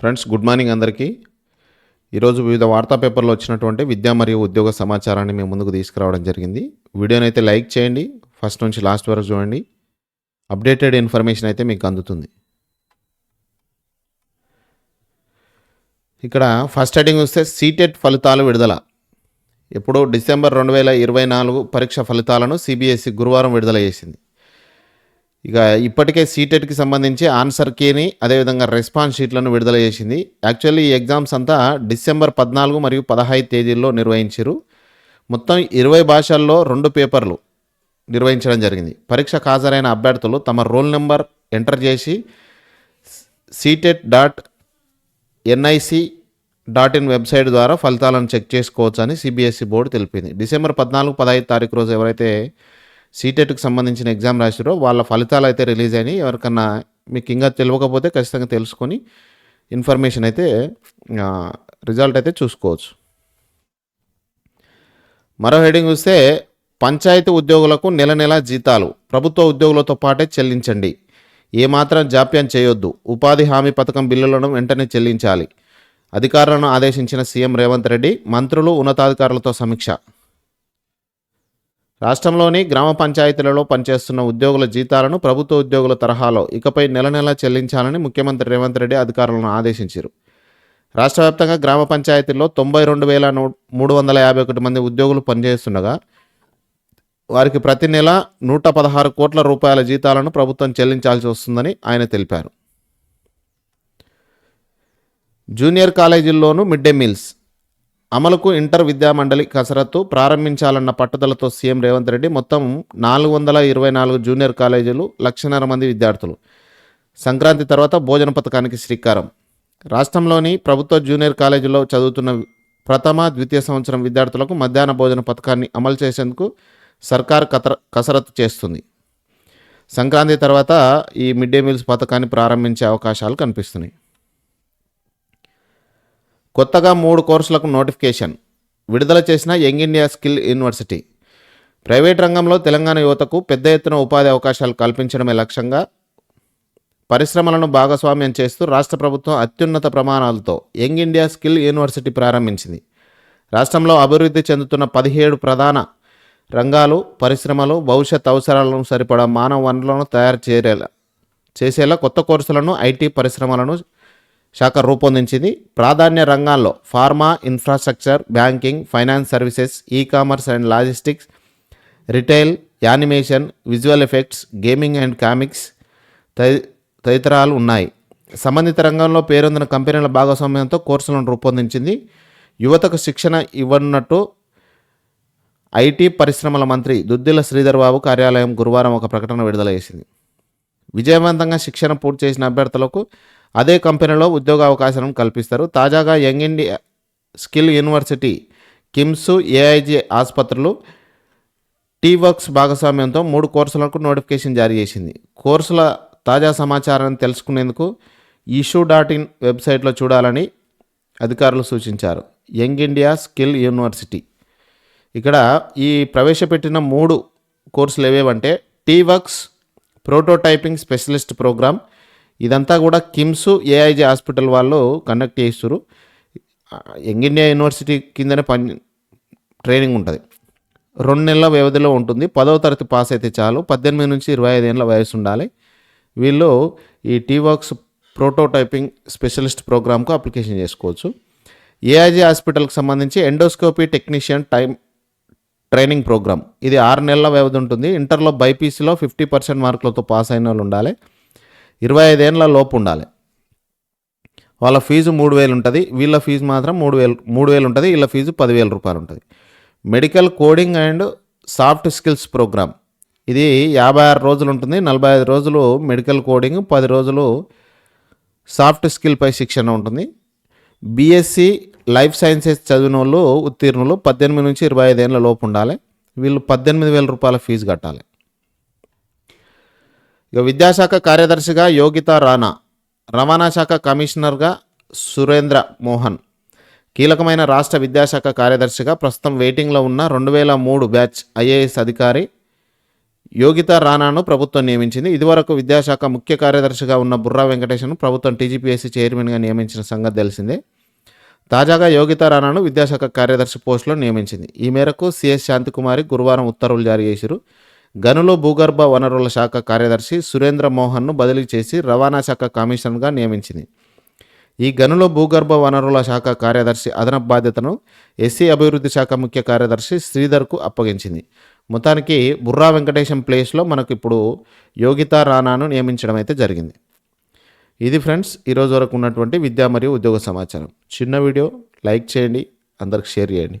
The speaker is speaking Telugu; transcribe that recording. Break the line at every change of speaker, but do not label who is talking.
ఫ్రెండ్స్ గుడ్ మార్నింగ్ అందరికీ. ఈరోజు వివిధ వార్తా పేపర్లో వచ్చినటువంటి విద్యా మరియు ఉద్యోగ సమాచారాన్ని మేము ముందుకు తీసుకురావడం జరిగింది. వీడియోని అయితే లైక్ చేయండి. ఫస్ట్ నుంచి లాస్ట్ వరకు చూడండి. అప్డేటెడ్ ఇన్ఫర్మేషన్ అయితే మీకు అందుతుంది. ఇక్కడ ఫస్ట్ హెడింగ్ వస్తే సీటెట్ ఫలితాలు విడుదల. ఎప్పుడో డిసెంబర్ రెండు వేల ఇరవై నాలుగు పరీక్ష ఫలితాలను సిబిఎస్ఈ గురువారం విడుదల చేసింది. ఇక ఇప్పటికే సీటెట్కి సంబంధించి ఆన్సర్ కీని అదేవిధంగా రెస్పాన్స్ షీట్లను విడుదల చేసింది. యాక్చువల్లీ ఈ ఎగ్జామ్స్ అంతా డిసెంబర్ పద్నాలుగు మరియు పదహైదు తేదీల్లో నిర్వహించారు. మొత్తం ఇరవై భాషల్లో రెండు పేపర్లు నిర్వహించడం జరిగింది. పరీక్షకు హాజరైన అభ్యర్థులు తమ రోల్ నెంబర్ ఎంటర్ చేసి CTET dot NIC dot in website ద్వారా ఫలితాలను చెక్ చేసుకోవచ్చని సిబిఎస్ఈ బోర్డు తెలిపింది. డిసెంబర్ పద్నాలుగు పదహైదు తారీఖు రోజు ఎవరైతే సీటెట్కి సంబంధించిన ఎగ్జామ్ రాసిరో వాళ్ళ ఫలితాలు అయితే రిలీజ్ అయినాయి. ఎవరికన్నా మీకు ఇంకా తెలియకపోతే ఖచ్చితంగా తెలుసుకొని ఇన్ఫర్మేషన్ అయితే రిజల్ట్ అయితే చూసుకోవచ్చు. మరో హెడింగ్ చూస్తే పంచాయతీ ఉద్యోగులకు నెల నెల జీతాలు ప్రభుత్వ ఉద్యోగులతో పాటే చెల్లించండి. ఏమాత్రం జాప్యం చేయొద్దు. ఉపాధి హామీ పథకం బిల్లులను వెంటనే చెల్లించాలి. అధికారులను ఆదేశించిన సీఎం రేవంత్ రెడ్డి మంత్రులు ఉన్నతాధికారులతో సమీక్ష. రాష్ట్రంలోని గ్రామ పంచాయతీలలో పనిచేస్తున్న ఉద్యోగుల జీతాలను ప్రభుత్వ ఉద్యోగుల తరహాలో ఇకపై నెల నెలా చెల్లించాలని ముఖ్యమంత్రి రేవంత్ రెడ్డి అధికారులను ఆదేశించారు. రాష్ట్ర వ్యాప్తంగా గ్రామ పంచాయతీల్లో తొంభై రెండు వేల మూడు వందల యాభై ఒకటి మంది ఉద్యోగులు పనిచేస్తుండగా వారికి ప్రతి నెల నూట పదహారు కోట్ల రూపాయల జీతాలను ప్రభుత్వం చెల్లించాల్సి వస్తుందని ఆయన తెలిపారు. జూనియర్ కాలేజీల్లోనూ మిడ్ డే మీల్స్ అమలుకు ఇంటర్ విద్యా మండలి కసరత్తు ప్రారంభించాలన్న పట్టుదలతో సీఎం రేవంత్ రెడ్డి మొత్తం నాలుగు వందల ఇరవై నాలుగు జూనియర్ కాలేజీలు లక్షన్నర మంది విద్యార్థులు. సంక్రాంతి తర్వాత భోజన పథకానికి శ్రీకారం. రాష్ట్రంలోని ప్రభుత్వ జూనియర్ కాలేజీలో చదువుతున్న ప్రథమ ద్వితీయ సంవత్సరం విద్యార్థులకు మధ్యాహ్న భోజన పథకాన్ని అమలు చేసేందుకు సర్కార్ కతర కసరత్తు చేస్తుంది. సంక్రాంతి తర్వాత ఈ మిడ్ డే మీల్స్ పథకాన్ని ప్రారంభించే అవకాశాలు కనిపిస్తున్నాయి. కొత్తగా మూడు కోర్సులకు నోటిఫికేషన్ విడుదల చేసిన young India skill university. Private రంగంలో తెలంగాణ యువతకు పెద్ద ఎత్తున ఉపాధి అవకాశాలు కల్పించడమే లక్ష్యంగా పరిశ్రమలను భాగస్వామ్యం చేస్తూ రాష్ట్ర ప్రభుత్వం అత్యున్నత ప్రమాణాలతో యంగ్ ఇండియా స్కిల్ యూనివర్సిటీ ప్రారంభించింది. రాష్ట్రంలో అభివృద్ధి చెందుతున్న పదిహేడు ప్రధాన రంగాలు పరిశ్రమలు భవిష్యత్ అవసరాలను సరిపడా మానవ వనరులను తయారు చేరేలా చేసేలా కొత్త కోర్సులను ఐటీ పరిశ్రమలను శాఖ రూపొందించింది. ప్రాధాన్య రంగాల్లో pharma infrastructure banking finance services e commerce and logistics retail animation visual effects gaming and comics తది తదితరాలు ఉన్నాయి. సంబంధిత రంగంలో పేరొందిన కంపెనీల భాగస్వామ్యంతో కోర్సులను రూపొందించింది. యువతకు శిక్షణ ఇవ్వనున్నట్టు ఐటీ పరిశ్రమల మంత్రి దుద్దిల శ్రీధర్ బాబు కార్యాలయం గురువారం ఒక ప్రకటన విడుదల చేసింది. విజయవంతంగా శిక్షణ పూర్తి చేసిన అభ్యర్థులకు అదే కంపెనీలో ఉద్యోగ అవకాశాలను కల్పిస్తారు. తాజాగా young India skill university KIMS AIG ఆసుపత్రులు టీ వర్క్స్ భాగస్వామ్యంతో మూడు కోర్సులకు నోటిఫికేషన్ జారీ చేసింది. కోర్సుల తాజా సమాచారాన్ని తెలుసుకునేందుకు ఇష్యూ డాట్ ఇన్ వెబ్సైట్లో చూడాలని అధికారులు సూచించారు. Young India skill university. ఇక్కడ ఈ ప్రవేశపెట్టిన మూడు కోర్సులు ఏవేవంటే T works prototyping specialist program. ఇదంతా కూడా కిమ్స్ ఏఐజీ హాస్పిటల్ వాళ్ళు కండక్ట్ చేస్తారు. యంగ్ ఇండియా యూనివర్సిటీ కిందనే పని ట్రైనింగ్ ఉంటుంది. రెండు నెలల వ్యవధిలో ఉంటుంది. పదవ తరగతి పాస్ అయితే చాలు. పద్దెనిమిది నుంచి ఇరవై ఐదు ఏళ్ళ వయసు ఉండాలి. వీళ్ళు ఈ టీ వర్క్స్ ప్రోటోటైపింగ్ స్పెషలిస్ట్ ప్రోగ్రామ్కు అప్లికేషన్ చేసుకోవచ్చు. ఏఐజీ హాస్పిటల్కి సంబంధించి endoscopy technician time training programme. ఇది ఆరు నెలల వ్యవధి ఉంటుంది. ఇంటర్లో బైపీసీలో ఫిఫ్టీ పర్సెంట్ మార్కులతో పాస్ అయిన వాళ్ళు ఉండాలి. ఇరవై ఐదేళ్ళ లోపు ఉండాలి. వాళ్ళ ఫీజు మూడు వేలు ఉంటుంది. వీళ్ళ ఫీజు మాత్రం మూడు వేలు మూడు వేలు ఉంటుంది. వీళ్ళ ఫీజు పదివేల రూపాయలు ఉంటుంది. Medical coding and soft skills program. ఇది యాభై ఆరు రోజులు ఉంటుంది. నలభై ఐదు రోజులు మెడికల్ కోడింగ్ పది రోజులు సాఫ్ట్ స్కిల్పై శిక్షణ ఉంటుంది. బీఎస్సీ లైఫ్ సైన్సెస్ చదివిన వాళ్ళు ఉత్తీర్ణులు పద్దెనిమిది నుంచి ఇరవై ఐదేళ్ళ లోపు ఉండాలి. వీళ్ళు పద్దెనిమిది వేల రూపాయల ఫీజు కట్టాలి. ఇక విద్యాశాఖ కార్యదర్శిగా యోగిత రాణా రవాణా శాఖ కమిషనర్గా సురేంద్ర మోహన్ కీలకమైన రాష్ట్ర విద్యాశాఖ కార్యదర్శిగా ప్రస్తుతం వెయిటింగ్లో ఉన్న రెండు వేల మూడు బ్యాచ్ ఐఏఎస్ అధికారి యోగిత రాణాను ప్రభుత్వం నియమించింది. ఇదివరకు విద్యాశాఖ ముఖ్య కార్యదర్శిగా ఉన్న బుర్రా వెంకటేశ్ను ప్రభుత్వం టీజీపీఎస్సీ చైర్మన్గా నియమించిన సంగతి తెలిసిందే. తాజాగా యోగిత రాణాను విద్యాశాఖ కార్యదర్శి పోస్టులో నియమించింది. ఈ మేరకు సిఎస్ శాంతికుమారి గురువారం ఉత్తర్వులు జారీ చేశారు గనులు భూగర్భ వనరుల శాఖ కార్యదర్శి సురేంద్ర మోహన్ను బదిలీ చేసి రవాణా శాఖ కమిషనర్గా నియమించింది. ఈ గనుల భూగర్భ వనరుల శాఖ కార్యదర్శి అదనపు బాధ్యతను ఎస్సీ అభివృద్ధి శాఖ ముఖ్య కార్యదర్శి శ్రీధర్కు అప్పగించింది. మొత్తానికి బుర్రా వెంకటేశం ప్లేస్లో మనకు ఇప్పుడు యోగితా రాణాను నియమించడం అయితే జరిగింది. ఇది ఫ్రెండ్స్ ఈరోజు వరకు ఉన్నటువంటి విద్యా మరియు ఉద్యోగ సమాచారం. చిన్న వీడియో లైక్ చేయండి అందరికి షేర్ చేయండి.